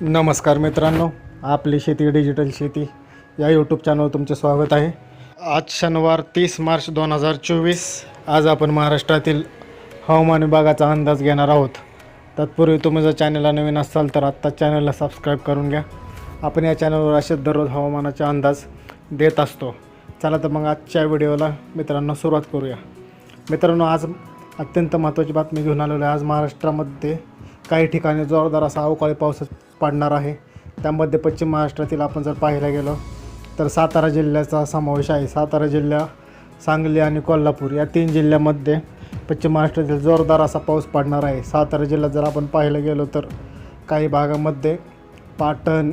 नमस्कार मित्रांनो आपली शेती डिजिटल शेती या यूट्यूब चॅनलवर तुमचे स्वागत आहे. आज शनिवार तीस मार्च दोन हजार चोवीस आज आपण महाराष्ट्रातील हवामान विभागाचा अंदाज घेणार आहोत. तत्पूर्वी तुम्ही जर चॅनलला नवीन असाल तर आत्ता चॅनलला सबस्क्राईब करून घ्या. आपण या चॅनलवर असेच दररोज हवामानाचा अंदाज देत असतो. चला तर मग आजच्या व्हिडिओला मित्रांनो सुरुवात करूया. मित्रांनो आज अत्यंत महत्त्वाची बातमी घेऊन आलेलो आहे. आज महाराष्ट्रामध्ये काही ठिकाणी जोरदार असा अवकाळी पाऊस पडणार आहे. त्यामध्ये पश्चिम महाराष्ट्रातील आपण जर पाहायला गेलो तर सातारा जिल्ह्याचा समावेश आहे. सातारा जिल्हा सांगली आणि कोल्हापूर या तीन जिल्ह्यामध्ये पश्चिम महाराष्ट्रातील जोरदार असा पाऊस पडणार आहे. सातारा जिल्ह्यात जर आपण पाहायला गेलो तर काही भागामध्ये पाटण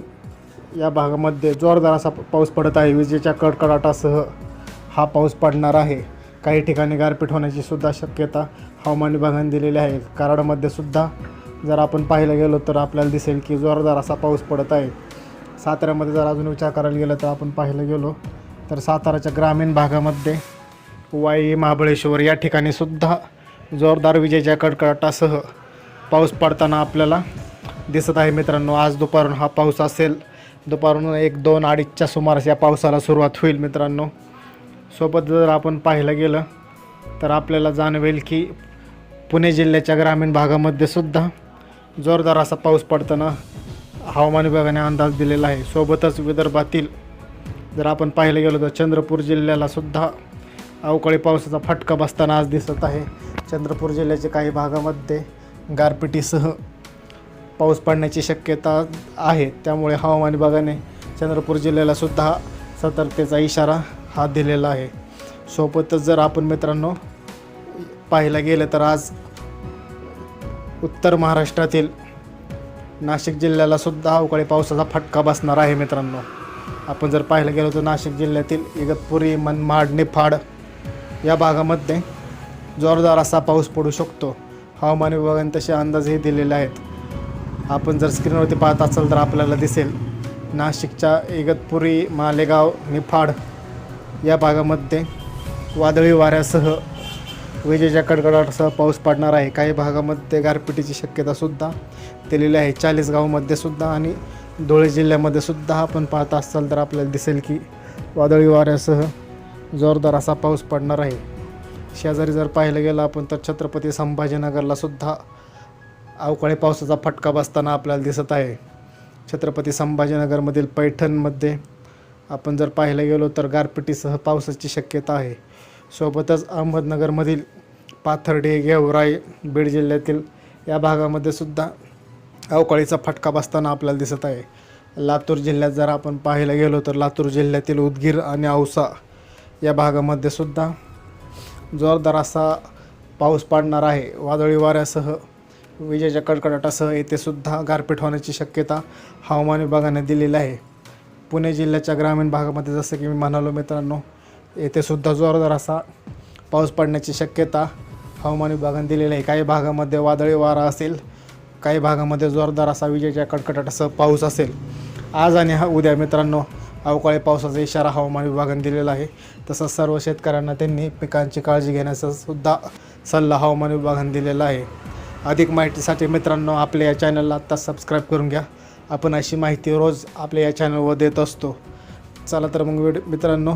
या भागामध्ये जोरदार असा पाऊस पडत आहे. विजेच्या कडकडाटासह हा पाऊस पडणार आहे. काही ठिकाणी गारपीट होण्याची सुद्धा शक्यता हवामान विभागाने दिलेली आहे. कराडमध्ये सुद्धा जर आपण पाहायला गेलो तर आपल्याला दिसेल की जोरदार असा पाऊस पडत आहे. साताऱ्यामध्ये जर अजून विचार करायला गेलं तर आपण पाहायला गेलो तर साताऱ्याच्या ग्रामीण भागामध्ये वाई महाबळेश्वर या ठिकाणी सुद्धा जोरदार विजेच्या कडकडाटासह पाऊस पडताना आपल्याला दिसत आहे मित्रांनो. आज दुपारून हा पाऊस असेल. दुपारून एक दोन अडीचच्या सुमारास या पावसाला सुरुवात होईल मित्रांनो. सोबत जर आपण पाहायला गेलं तर आपल्याला जाणवेल की पुणे जिल्ह्याच्या ग्रामीण भागामध्ये सुद्धा जोरदार असा पाऊस पडताना हवामान विभागाने अंदाज दिलेला आहे. सोबतच विदर्भातील जर आपण पाहायला गेलो तर चंद्रपूर जिल्ह्याला सुद्धा अवकाळी पावसाचा फटका बसताना आज दिसत आहे. चंद्रपूर जिल्ह्याच्या काही भागामध्ये गारपिटीसह पाऊस पडण्याची शक्यता आहे. त्यामुळे हवामान विभागाने चंद्रपूर जिल्ह्याला सुद्धा सतर्कतेचा इशारा हा दिलेला आहे. सोबतच जर आपण मित्रांनो पाहायला गेलं तर आज उत्तर महाराष्ट्रातील नाशिक जिल्ह्याला सुद्धा अवकाळी पावसाचा फटका बसणार आहे मित्रांनो. आपण जर पाहायला गेलो तर नाशिक जिल्ह्यातील इगतपुरी मनमाड निफाड या भागामध्ये जोरदार असा पाऊस पडू शकतो. हवामान विभागाने तसे अंदाजही दिलेले आहेत. आपण जर स्क्रीनवरती पाहत असाल तर आपल्याला दिसेल नाशिकच्या इगतपुरी मालेगाव निफाड या भागामध्ये वादळी वाऱ्यासह विजेच्या कडकडाटासह पाऊस पडणार आहे. काही भागामध्ये गारपिटीची शक्यतासुद्धा दिलेली आहे. चाळीसगावमध्ये सुद्धा आणि धुळे जिल्ह्यामध्ये सुद्धा आपण पाहत असाल तर आपल्याला दिसेल की वादळी वाऱ्यासह जोरदार असा पाऊस पडणार आहे. शेजारी जर पाहायला गेलं आपण तर छत्रपती संभाजीनगरला सुद्धा अवकाळी पावसाचा फटका बसताना आपल्याला दिसत आहे. छत्रपती संभाजीनगरमधील पैठणमध्ये आपण जर पाहायला गेलो तर गारपिटीसह पावसाची शक्यता आहे. सोबतच अहमदनगरमधील पाथर्डे गेवराई बीड जिल्ह्यातील या भागामध्ये सुद्धा अवकाळीचा फटका बसताना आपल्याला दिसत आहे. लातूर जिल्ह्यात जर आपण पाहायला गेलो तर लातूर जिल्ह्यातील उदगीर आणि औसा या भागामध्ये सुद्धा जोरदार असा पाऊस पडणार आहे. वादळी वाऱ्यासह विजेच्या कडकडाटासह येथे सुद्धा गारपीट होण्याची शक्यता हवामान विभागाने दिलेली आहे. पुणे जिल्ह्याच्या ग्रामीण भागामध्ये जसं की मी म्हणालो मित्रांनो येथे सुद्धा जोरदार असा पाऊस पडण्याची शक्यता हवामान विभागाने दिलेली आहे. काही भागामध्ये वादळी वारा असेल काही भागामध्ये जोरदार असा विजेच्या कडकडाटासह पाऊस असेल. आज आणि हा उद्या मित्रांनो अवकाळी पावसाचा इशारा हवामान विभागाने दिलेला आहे. तसंच सर्व शेतकऱ्यांना त्यांनी पिकांची काळजी घेण्याचा सुद्धा सल्ला हवामान विभागाने दिलेला आहे. अधिक माहितीसाठी मित्रांनो आपल्या या चॅनलला आत्ता सबस्क्राईब करून घ्या. आपण अशी माहिती रोज आपल्या या चॅनलवर देत असतो. चला तर मग मित्रांनो